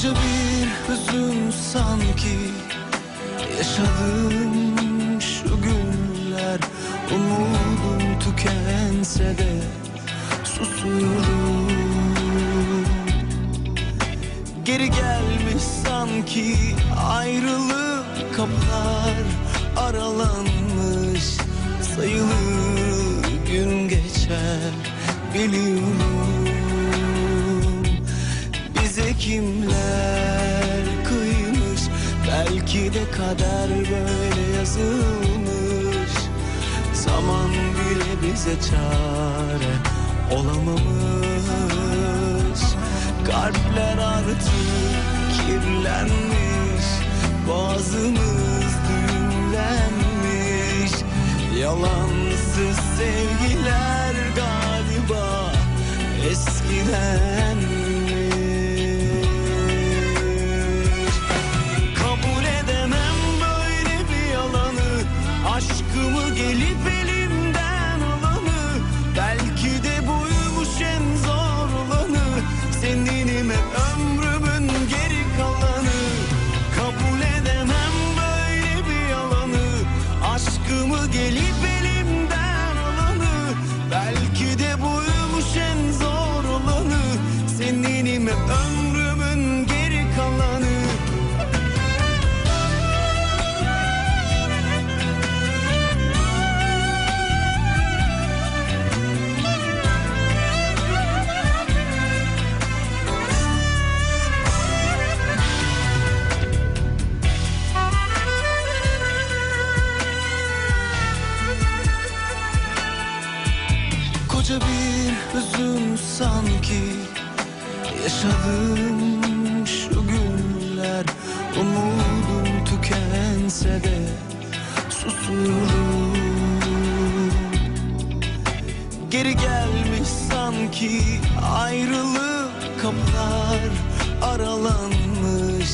Koca bir hüzün sanki yaşadım şu günler Umudum tükense de susuyorum. Geri gelmiş sanki ayrılık kapılar aralanmış Sayılı gün geçer biliyorum. Bize kim Belki de kader böyle yazılmış. Zaman bile bize çare olamamış. Kalpler artık kirlenmiş. Boğazımız düğümlenmiş. Yalansız sevgiler galiba eskidenmiş или Koca bir hüzün sanki Yaşadığım şu günler. Umudum tükense de Susuyorum. Geri gelmiş sanki ayrılık kapılar aralanmış.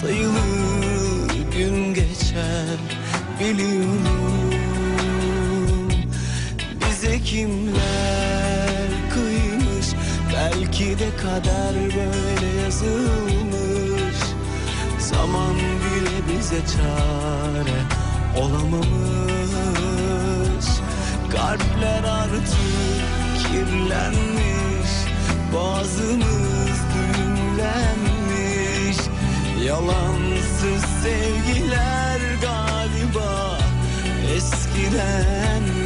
Sayılı gün geçer biliyorum belki de kader böyle yazılmış. Zaman bile bize çare olamamış. Kalpler artık kirlenmiş. Boğazımız düğümlenmiş yalansız sevgiler galiba eskidenmiş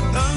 it up. Uh,